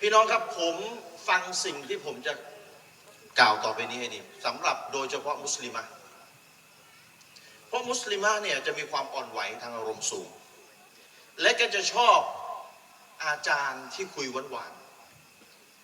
พี่น้องครับผมฟังสิ่งที่ผมจะกล่าวต่อไปนี้ให้ดีสำหรับโดยเฉพาะมุสลิมะเพราะมุสลิมะเนี่ยจะมีความอ่อนไหวทางอารมณ์สูง และก็จะชอบอาจารย์ที่คุยหวาน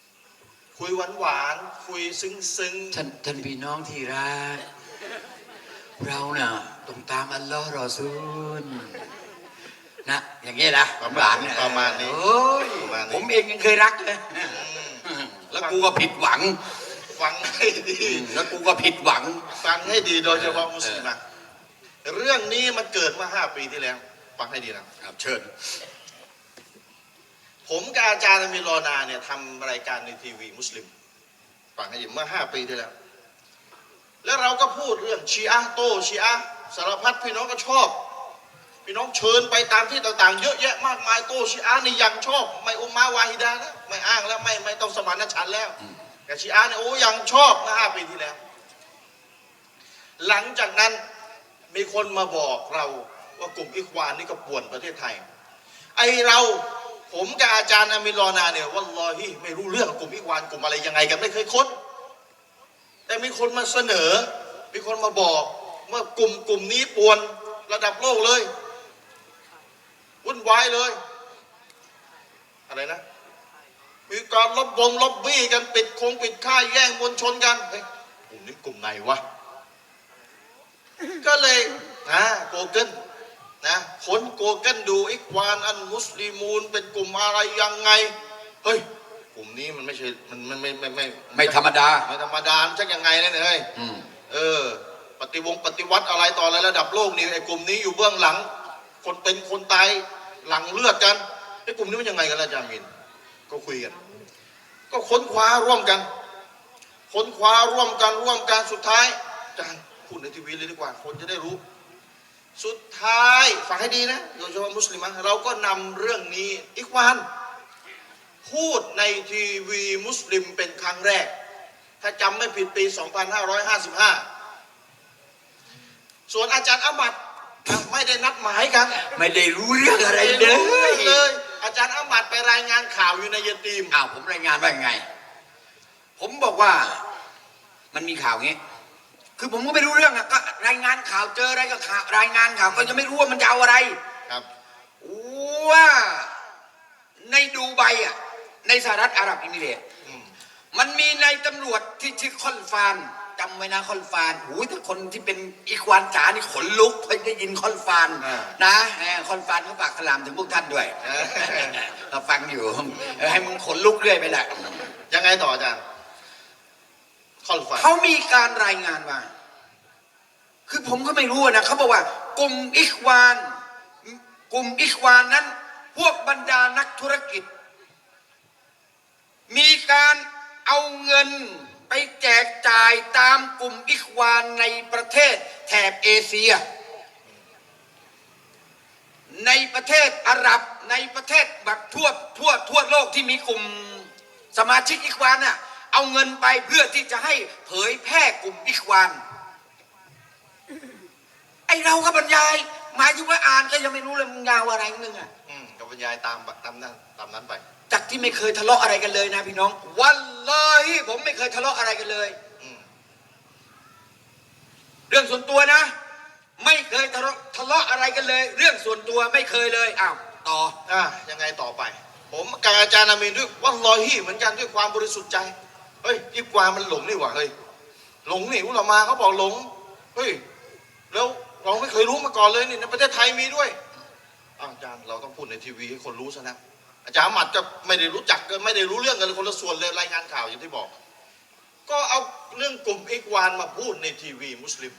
ๆคุยหวานๆคุยซึ้งๆท่านท่านพี่น้องที่รักเราน่ะต้องตามอัลลอฮ์รอซูล นะอย่างเงี้ยนะประหมาลาณนเนี่ยประมาณนี้โอ้ยประมาณนี้ ผมเองยังเคยรักเลยแล้วกูก็ผิดหวังฟังให้ดี แล้วกูก็ผิดหวัง ฟังให้ดีโดยเฉพาะมุสลิมะเรื่องนี้มันเกิดมาห้าปีที่แล้ว ฟังให้ดีนะครับ เชิญ ผมกับอาจารย์อามีรอนาเนี่ยทำรายการในทีวีมุสลิม ฟังให้ดีเมื่อห้าปีที่แล้ว แล้วเราก็พูดเรื่องชีอะห์โตชีอะห์สารพัดพี่น้องก็ชอบ พี่น้องเชิญไปตามที่ต่างๆ เยอะแยะมากมายโตชีอะห์นี่ยังชอบ ไม่อุมมาวาฮิดาแล้วไม่อ้างแล้วไม่ไม่ต้องสมานฉันท์แล้ว แต่ชีอะห์เนี่ยโอ้ยังชอบเมื่อห้าปีที่แล้ว หลังจากนั้นมีคนมาบอกเราว่ากลุ่มอิควานนี่ก็ป่วนประเทศไทย ไอเราผมกับอาจารย์อามิรอนาเนี่ยวัลลอฮิไม่รู้เรื่องกลุ่มอิควานกลุ่มอะไรยังไงกันไม่เคยค้น แต่มีคนมาเสนอ มีคนมาบอกว่ากลุ่มกลุ่มนี้ป่วนระดับโลกเลย วุ่นวายเลย อะไรนะ มีการลบบงลบบี้กันปิดคงปิดค่ายแย่งมวลชนกันเฮ้ยกลุ่มนี้กลุ่มไหนวะ ก็เลยนะโกเกิลนะค้นโกเกิลดูอิควานอันมุสลิมูนเป็นกลุ่มอะไรยังไง เฮ้ย กลุ่มนี้มันไม่ใช่มันมันไม่ไม่ไม่ไม่ธรรมดา ไม่ธรรมดามันจะยังไงเนี่ยเฮ้ยอืม เออ ปฏิวงปฏิวัติอะไรต่ออะไรระดับโลกนี่ไอ้กลุ่มนี้อยู่เบื้องหลัง คนเป็นคนตายหลังเลือดกันไอ้กลุ่มนี้มันยังไงกันล่ะอาจารย์มินก็คุยกัน ก็ค้นคว้าร่วมกัน ค้นคว้าร่วมกันร่วมกันสุดท้ายอาจารย์พูดในทีวีเลยดีกว่า คนจะได้รู้ สุดท้ายฟังให้ดีนะโดยเฉพาะมุสลิมเราก็นำเรื่องนี้อีกวันพูดในทีวีมุสลิมเป็นครั้งแรก ถ้าจำไม่ผิดปี 2555 ส่วนอาจารย์อามัด อะไม่ได้นัดหมายกันไม่ได้รู้เรื่องอะไรเลม่รู้ยเลย อาจารย์อามัดไปรายงานข่าวอยู่ในยตีม อ้าวผมรายงานว่ายังไง ผมบอกว่ามันมีข่าวงี้ คือผมก็ไม่รู้เรื่องอะก็ รายงานข่าวเจออะไรก็ข่าวรายงานข่าวก็ยังไม่รู้ว่ามันจะเอาอะไร ครับ ว่าในดูไบอะในสหรัฐอาหรับเอมิเรตส์อืม มันมีในายตำรวจที่ชื่อคอนฟาน จำไว้นะคอนฟานหูยถ้าคนที่เป็นอีควานจ๋านี่ขนลุกพอได้ยินคอนฟานอ่านะแหมคอนฟานเขาฝากสลามถึงพวกท่านด้วยเออเราฟังอยู่เออให้มึงขนลุกเรื่อยไปแหละยังไงต่ออาจารย์คอนฟันเขามีการรายงานมาคือผมก็ไม่รู้นะเขาบอกว่ากลุ่มอิควาน กลุ่มอิควานนั้น พวกบรรดานักธุรกิจ มีการเอาเงิน ไปแจกจ่ายตามกลุ่มอิควานในประเทศแถบเอเชีย ในประเทศอาหรับในประเทศแบบทั่วทั่วทั่วโลกที่มีกลุ่มสมาชิกอิควานน่ะเอาเงินไปเพื่อที่จะให้เผยแพร่กลุ่มอิควานไอเราก็บรรยายหมายถึงว่าอ่านก็ยังไม่รู้เลยมึงยาวอะไรนึงอะอืมกับบรรยายตามตามนั้นตามนั้นไป จากที่ไม่เคยทะเลาะอะไรกันเลยนะพี่น้องวัน เลยผมไม่เคยทะเลาะอะไรกันเลย เรื่องส่วนตัวนะ ไม่เคยทะเลาะทะเลาะอะไรกันเลย เรื่องส่วนตัวไม่เคยเลยอ้าวต่ออะยังไงต่อไป ผมกับอาจารย์อามีนด้วยวัลลอยฮี่เหมือนกันด้วยความบริสุทธิ์ใจ เฮ้ยอีกวามันหลงนี่หว่าเฮ้ยหลงนี่อุลามาเขาบอกหลงเฮ้ยแล้วเราไม่เคยรู้มาก่อนเลยนี่ในประเทศไทยมีด้วยอาวอาจารย์เราต้องพูดในทีวีให้คนรู้ซะนะ อาจารย์หมัดก็ไม่ได้รู้จักกันไม่ได้รู้เรื่องกันเลยคนละส่วนเลยรายงานข่าวอย่างที่บอก ก็เอาเรื่องกลุ่มอีกวานมาพูดในทีวีมุสลิม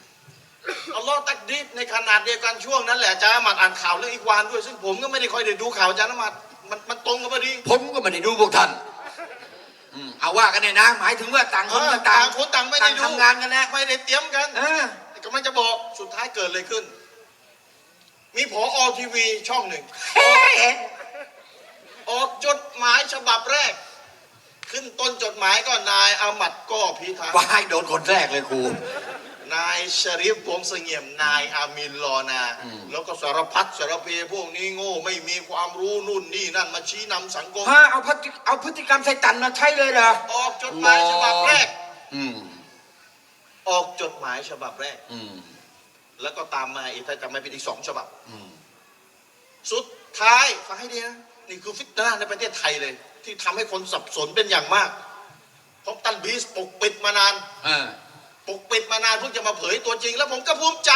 อัลลอฮ์ตักดีดในขนาดเดียวกันช่วงนั้นแหละอาจารย์อามัดอ่านข่าวเรื่องอีกวานด้วย ซึ่งผมก็ไม่ได้ค่อยได้ดูข่าวอาจารย์อามัดมันมันตรงกันพอดี ผมก็ไม่ได้ดูพวกท่านอืมเอาว่ากันเนี่ยนะ หมายถึงว่าต่างคนก็ต่างคนต่างไม่ได้ดูทำงานกันแล้วไม่ได้เตรียมกันเออแต่ก็ไม่จะบอกสุดท้ายเกิดอะไรขึ้น มีผออทีวีช่องหนึ่งเฮ้ย ออกจดหมายฉบับแรก ขึ้นต้นจดหมายก็นายอามัดก็พิทักษ์ว่าให้โดนคนแรกเลยครู นายชริฟวงศ์เสงี่ยมนายอามินลอนา อืม แล้วก็สารพัดสารเพพวกนี้โง่ไม่มีความรู้นู่นนี่นั่นมาชี้นำสังคม ฮะเอาพฤติเอาพฤติกรรมไซตันมาใช้เลยเหรอ ออกจดหมายฉบับแรก อืม ออกจดหมายฉบับแรก อืม แล้วก็ตามมาอีกถ้าจำไม่ผิดอีกสองฉบับ อืม สุดท้ายฟังให้ดีนะ นี่คือฟิตนะในประเทศไทยเลย ที่ทำให้คนสับสนเป็นอย่างมาก เพราะตันบีสปกปิดมานานเออปกปิดมานานเพิ่งจะมาเผยตัวจริง แล้วผมก็ภูมิใจ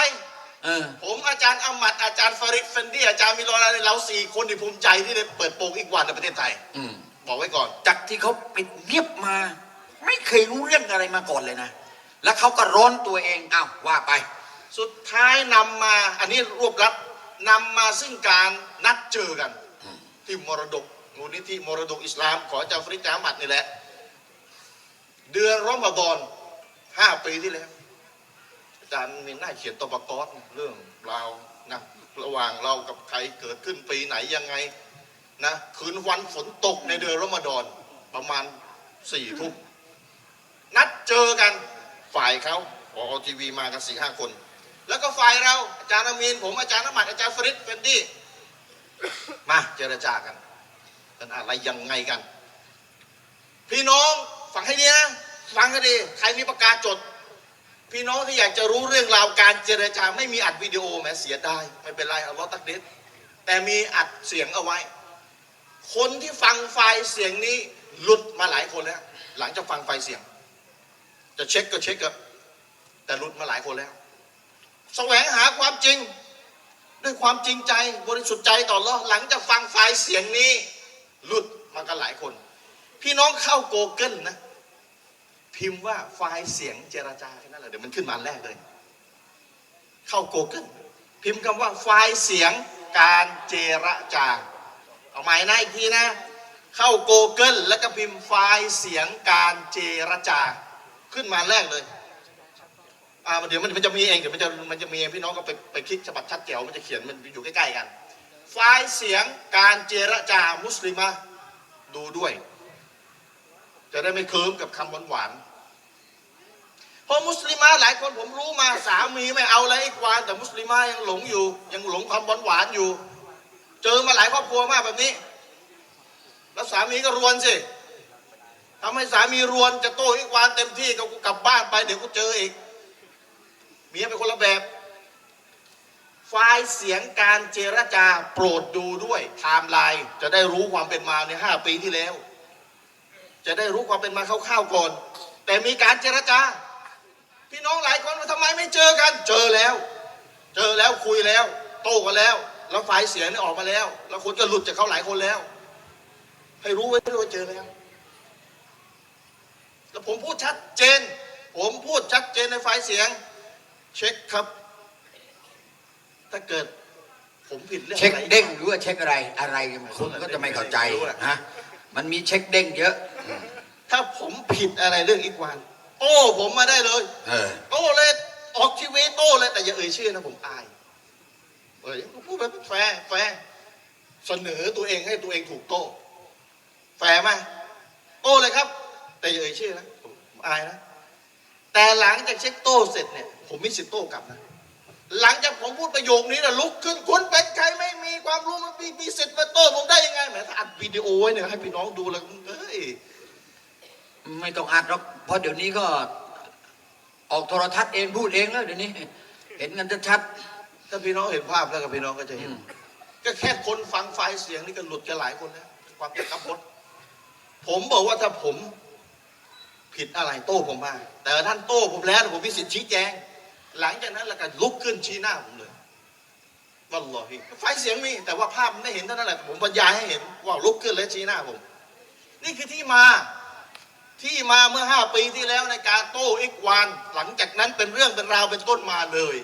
เออผมอาจารย์อามัดอาจารย์ฟาริดเฟนดี้อาจารย์มิโลนาเราสี่คนที่ภูมิใจที่ได้เปิดโปงอีกวันในประเทศไทยอืมบอกไว้ก่อน จากที่เขาปิดเงียบมา ไม่เคยรู้เรื่องอะไรมาก่อนเลยนะ แล้วเขาก็ร้อนตัวเองอ้าวว่าไป สุดท้ายนำมาอันนี้รวบรัดนำมาซึ่งการนัดเจอกันอืม ที่มรดกมูลนิธิมรดกอิสลามของอาจารย์ฟริดอามัดนี่แหละ เดือนรอมฎอนห้าปีที่แล้วอาจารย์มีหน้าเขียนตบกอสเรื่องราวนะระหว่างเรากับใครเกิดขึ้นปีไหนยังไงนะคืนวันฝนตกในเดือนรอมฎอนประมาณสี่ทุ่มนัดเจอกันฝ่ายเขาพอทีวีมากันสี่ห้าคน แล้วก็ฝ่ายเราอาจารย์อามีนผมอาจารย์น้ำหมัดอาจารย์ฟริดเฟนดี้ มาเจรจากันเป็นอะไรยังไงกัน พี่น้องฟังให้ดีนะฟังให้ดีใครมีประกาศจด พี่น้องที่อยากจะรู้เรื่องราวการเจรจาไม่มีอัดวิดีโอแม้เสียดายไม่เป็นไรเอาล้อตักเด็ดแต่มีอัดเสียงเอาไว้ คนที่ฟังไฟล์เสียงนี้หลุดมาหลายคนแล้ว หลังจากฟังไฟล์เสียง จะเช็คก็เช็คครับแต่หลุดมาหลายคนแล้ว แสวงหาความจริง ด้วยความจริงใจบริสุทธิ์ใจต่ออัลเลาะห์หลังจากฟังไฟล์เสียงนี้ หลุดมากันหลายคน พี่น้องเข้าโกเกิลนะ พิมพ์ว่าไฟล์เสียงเจรจาแค่นั้นแหละเดี๋ยวมันขึ้นมาอันแรกเลย เข้า Google พิมพ์คำว่าไฟล์เสียงการเจรจา เอาใหม่นะอีกทีนะ เข้า Google แล้วก็พิมพ์ไฟล์เสียงการเจรจา ขึ้นมาแรกเลยาเดี๋ยวมันมันจะมีเองเดี๋ยวมันจะมันจะมีเองพี่น้องก็ไปไปคลิกฉบับชัดแจ๋วมันจะเขียนมันอยู่ใกล้ๆกัน ไฟล์เสียงการเจรจามุสลิมะดูด้วย จะได้ไม่เคิมกับคำหวานๆเพราะมุสลิมาหลายคนผมรู้มาสามีไม่เอาอะไรอีกวานแต่มุสลิมายังหลงอยู่ ยังหลงความหวานๆอยู่ เจอมาหลายครอบครัวมากแบบนี้ แล้วสามีก็รวนสิทำให้สามีรวนจะโต้อีกวานเต็มที่ก็กูกลับบ้านไปเดี๋ยวกูเจออีก เมียเป็นคนละแบบ ไฟล์เสียงการเจรจาโปรดดูด้วยไทม์ไลน์จะได้รู้ความเป็นมาในห้าปีที่แล้ว จะได้รู้ความเป็นมาคร่าวๆก่อน แต่มีการเจรจา พี่น้องหลายคนว่าทำไมไม่เจอกัน เจอแล้ว เจอแล้วคุยแล้ว โต้กันแล้ว แล้วไฟล์เสียงนี่ออกมาแล้ว แล้วคนก็หลุดจากเขาหลายคนแล้ว ให้รู้ไว้ด้วยว่าเจอแล้วแล้วผมพูดชัดเจน ผมพูดชัดเจนในไฟล์เสียง เช็คครับ ถ้าเกิด ผมผิดเรื่องเช็คอะไรเด้งหรือว่าเช็คอะไรอะไรคุณก็จะไม่เข้าใจนะมันมีเช็คเด้งเยอะอืมถ้าผมผิดอะไรเรื่องอีกวานโอ้ ผมมาได้เลยเออโต้เลยออกทีวีโต้เลยแต่อย่าเอ่ยชื่อนะผมอายเอ้ยพูดแบบแฟร์แฟร์เสนอตัวเองให้ตัวเองถูกโต้ แฟร์ไหมโต้เลยครับ แต่อย่าเอ่ยชื่อนะผมอายนะ แต่หลังจากเช็คโต้เสร็จเนี่ย ผมมีสิทธิ์โต้กลับนะ หลังจากผมพูดประโยคนี้นะลุกขึ้นคุณเป็นใครไม่มีความรู้มันมีมีสิทธิ์มาโต้ผมได้ยังไงแหมถ้าอัดวิดีโอไว้เนี่ยให้พี่น้องดูแล้วเฮ้ยไม่ต้องอัดหรอกเพราะเดี๋ยวนี้ก็ ออกโทรทัศน์เองพูดเองแล้วเดี๋ยวนี้ เห็นกันชัดถ้าพี่น้องเห็นภาพแล้วกับพี่น้องก็จะๆเห็อืนมก็แค่คนฟังไฟล์เสียงนี่ก็หลุดกันหลายคนแล้วความเป็นขับรถผมบอกว่าถ้าผม ผิดอะไรโต้ผมมาแต่ท่านโต้ผมแล้วผมมีสิทธิ์ชี้แจง หลังจากนั้นแล้วก็ลุกขึ้นชี้หน้าผมเลยวัลลอฮิไฟเสียงมี แต่ว่าภาพไม่เห็นเท่านั้นแหละผมบรรยายให้เห็นว่าลุกขึ้นแล้วชี้หน้าผม นี่คือที่มาที่มาเมื่อห้าปีที่แล้วในการโต้เอกวาน หลังจากนั้นเป็นเรื่องเป็นราวเป็นต้นมาเลย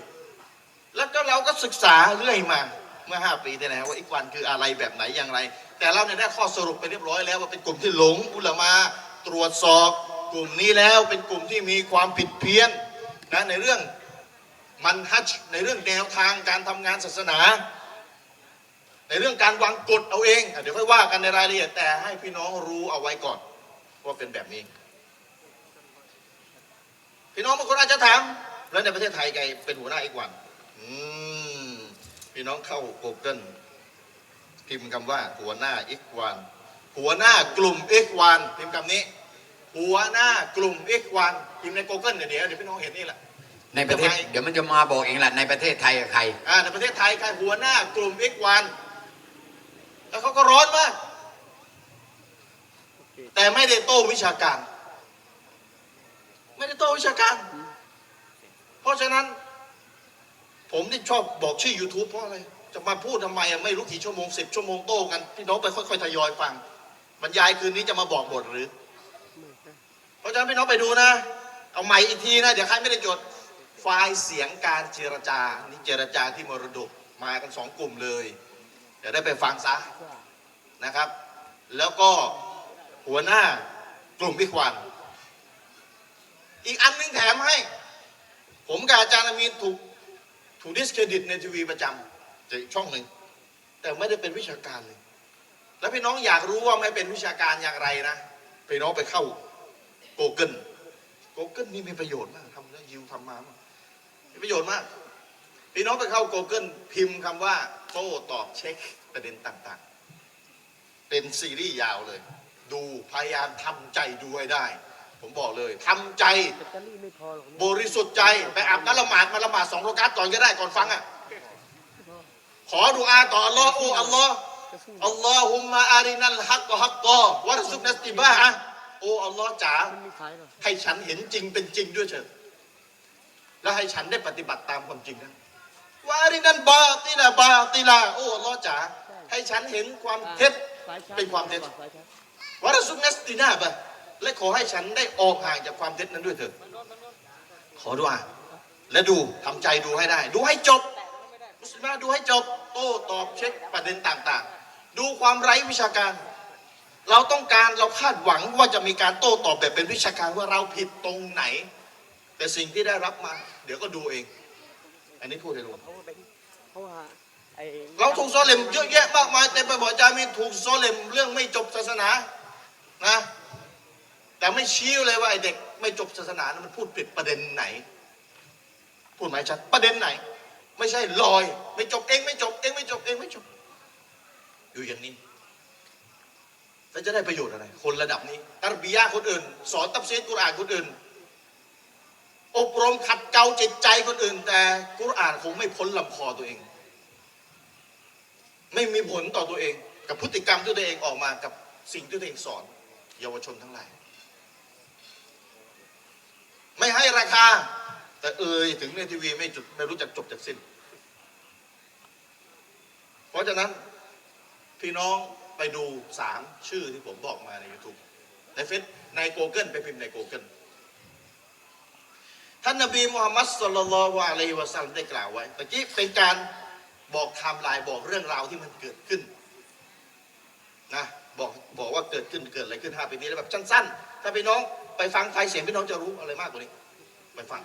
แล้วก็เราก็ศึกษาเรื่อยมาเมื่อห้าปีที่แล้วว่าอีกวันคืออะไรแบบไหนอย่างไร แต่เราเนี่ยได้ข้อสรุปไปเรียบร้อยแล้วว่าเป็นกลุ่มที่หลงอุลามาตรวจสอบ กลุ่มนี้แล้วเป็นกลุ่มที่มีความผิดเพี้ยนนะในเรื่องมันฮัจญ์ในเรื่องแนวทางการทำงานศาสนา ในเรื่องการวางกฎเอาเองเดี๋ยวค่อยว่ากันในรายละเอียดแต่ให้พี่น้องรู้เอาไว้ก่อนว่าเป็นแบบนี้ พี่น้องบางคนอาจจะถามแล้วในประเทศไทยใครเป็นหัวหน้าอีกวันพี่น้องเข้า Google พิมพ์คำว่าหัวหน้าอีกวัน หัวหน้ากลุ่มอีกวันพิมพ์คำนี้ หัวหน้ากลุ่มอีกวันพิมพ์ใน Google เดี๋ยวเดี๋ยวเดี๋ยวพี่น้องเห็นนี่แหละ ในประเทศเดี๋ยวมันจะมาบอกเองแหละในประเทศไทยกับใคร อ่าในประเทศไทยใครหัวหน้ากลุ่มอีกวันแล้วเขาก็ร้อนมาก แต่ไม่ได้โต้วิชาการ ไม่ได้โต้วิชาการ เพราะฉะนั้น ผมนี่ชอบบอกชื่อ YouTube เพราะอะไร จะมาพูดทำไมอะไม่รู้กี่ชั่วโมงสิบชั่วโมงโต้กัน พี่น้องไปค่อยๆทยอยฟัง บรรยายคืนนี้จะมาบอกบทหรือเพ ราะฉะนั้นพี่น้องไปดูนะ เอาใหม่อีกทีนะ เดี๋ยวใครไม่ได้จด ไฟล์เสียงการเจรจา นี่เจรจาที่มรดก มากันสองกลุ่มเลย เดี๋ยวได้ไปฟังซะนะครับ แล้วก็หัวหน้ากลุ่มพิควันอีกอันหนึงแถมให้ ผมกับอาจารย์อามีนถูกถูกดิสเครดิตในทีวีประจำจากช่องหนึ่ง แต่ไม่ได้เป็นวิชาการเลย แล้วพี่น้องอยากรู้ว่าไม่เป็นวิชาการอย่างไรนะ พี่น้องไปเข้า Google Google นี่มีประโยชน์มากทำแล้วยิวทำมามีประโยชน์มาก พี่น้องไปเข้า Google พิมพ์คำว่าโต้ตอบเช็คประเด็นต่างๆ เป็นซีรีส์ยาวเลย ดูพยายามทำใจดูให้ได้ ผมบอกเลยทำใจแบตเตอรี่ไม่พอหรอกบริสุทธิ์ใจไปอาบน้ำละหมาดมาละหมาดสองโรกัตก่อนก็ได้ก่อนฟังอะขอดุอาต่ออัลลอฮ์โอ้อัลลอฮ์อัลลอฮุมมาอารินัลฮักกฮักกวะรสุกนัสติบะฮะ โอ้อัลลอฮ์จ๋าให้ฉันเห็นจริงเป็นจริงด้วยเถิดและให้ฉันได้ปฏิบัติตามความจริงนะวารินันบาติลาบาติลาโอ้อัลลอฮ์จ๋าให้ฉันเห็นความเท็จเป็นความเท็จสายชาร์จวะรสุนัสตินาบะและขอให้ฉันได้ออกห่างจากความเท็จนั้นด้วยเถิดขอดุอาและดูทำใจดูให้ได้ ดูให้จบมุสลิมดูให้จบโต้ตอบเช็คประเด็นต่าง ๆ ดูความไร้วิชาการ เราต้องการเราคาดหวังว่าจะมีการโต้ตอบแบบเป็นวิชาการว่าเราผิดตรงไหน แต่สิ่งที่ได้รับมา เดี๋ยวก็ดูเอง อันนี้พูดให้รู้เขาเป็นเพราะว่าไอ้เราถูกโซเลมเยอะแยะมากมายเต็มไปหมดอาจารย์มีถูกโซเลมเรื่องไม่จบศาสนานะ แต่ไม่ชี้เลยว่าไอเด็กไม่จบศาสนานั้นมันพูดผิดประเด็นไหน พูดไหมชัดประเด็นไหน ไม่ใช่ลอย ไม่จบเองไม่จบเองไม่จบเองไม่จบอยู่อย่างนี้ แล้วจะได้ประโยชน์อะไร คนระดับนี้ตารบียะคนอื่น สอนตัฟซีรกุรอานคนอื่น อบรมขัดเกลาจิตใจคนอื่น แต่กุรอานคงไม่พ้นลำคอตัวเอง ไม่มีผลต่อตัวเอง กับพฤติกรรมที่ตัวเองออกมากับสิ่งที่ตัวเองสอน เยาวชนทั้งหลายไม่ให้ราคา แต่เอ่ยถึงในทีวีไม่จุดไม่รู้จักจบจากสิ้น เพราะฉะนั้นพี่น้อง ไปดูสามชื่อที่ผมบอกมาใน YouTube ในเฟซใน Google ไปพิมพ์ใน Google ท่านนบีมูฮัมมัดสุลลัลลอฮุอะลัยวะซัลได้กล่าวไว้ตะกี้เป็นการบอกไทม์ไลน์บอกเรื่องราวที่มันเกิดขึ้นนะบอกบอกว่าเกิดขึ้นเกิดอะไรขึ้นห้าปีนี้แล้วแบบสั้นๆถ้าพี่น้องไปฟังไฟเสียงพี่น้องจะรู้อะไรมากกว่านี้ ไปฟัง